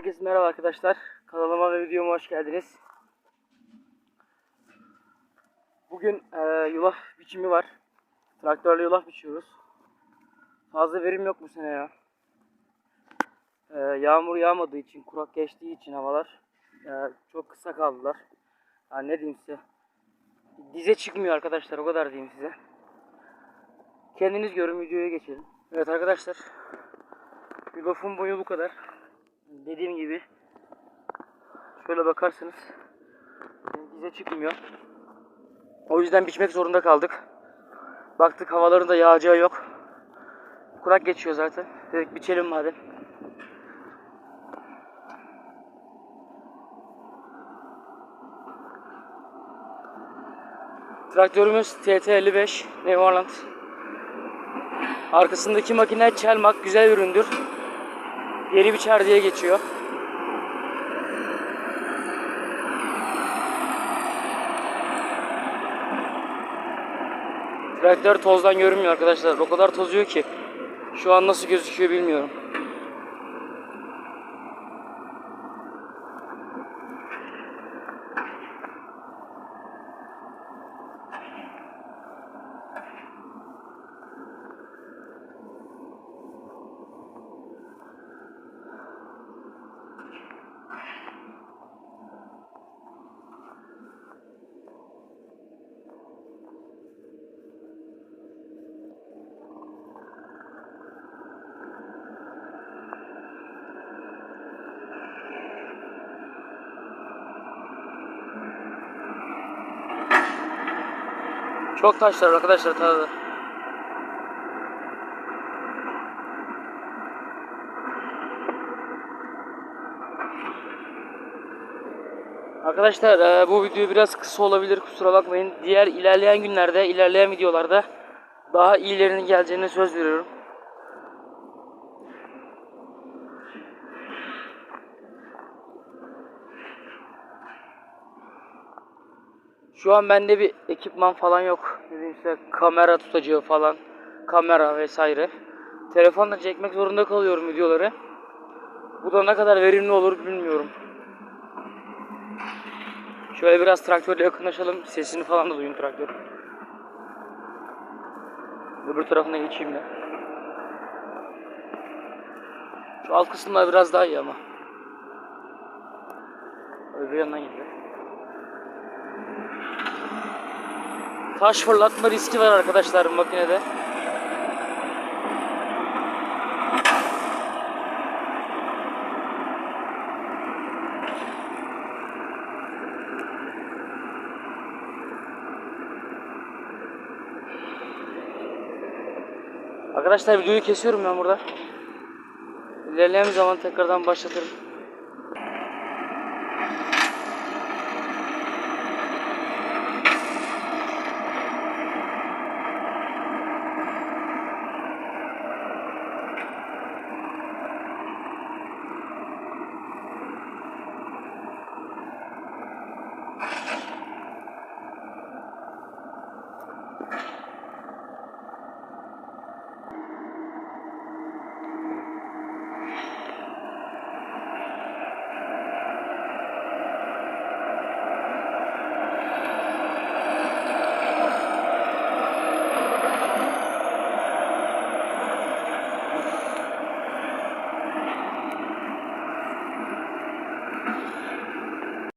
Herkese merhaba arkadaşlar. Kanalıma ve videoma hoş geldiniz. Bugün e, yulaf biçimi var. Traktörle yulaf biçiyoruz. Fazla verim yok bu sene ya. E, yağmur yağmadığı için, kurak geçtiği için havalar e, çok kısa kaldılar. Yani ne diyeyim size. Dize çıkmıyor arkadaşlar o kadar diyeyim size. Kendiniz görün videoya geçelim. Evet arkadaşlar. Yulafın boyu bu kadar. Dediğim gibi şöyle bakarsanız dize çıkmıyor. O yüzden biçmek zorunda kaldık. Baktık havaların da yağacağı yok. Kurak geçiyor zaten. Dedik biçelim madem. Traktörümüz TT55 Neverland. Arkasındaki makine Çelmak güzel üründür. Yeri biçer diye geçiyor. Traktör tozdan görünmüyor arkadaşlar. O kadar tozuyor ki. Şu an nasıl gözüküyor bilmiyorum. Çok taşlar arkadaşlar tabii. Arkadaşlar e, bu video biraz kısa olabilir kusura bakmayın. Diğer ilerleyen günlerde, ilerleyen videolarda daha iyilerinin geleceğine söz veriyorum. Şu an bende bir ekipman falan yok. Dediğim size kamera tutacağı falan, kamera vesaire. Telefonla çekmek zorunda kalıyorum videoları. Bu da ne kadar verimli olur bilmiyorum. Şöyle biraz traktörle yakınlaşalım. Sesini falan da duyun traktör. Öbür tarafına geçeyim de. Şu alt kısımlar biraz daha iyi ama. Öbür yandan gidiyor. Taş fırlatma riski var arkadaşlar makinede. Arkadaşlar videoyu kesiyorum ben burada. İlerleyen zaman tekrardan başlatırım.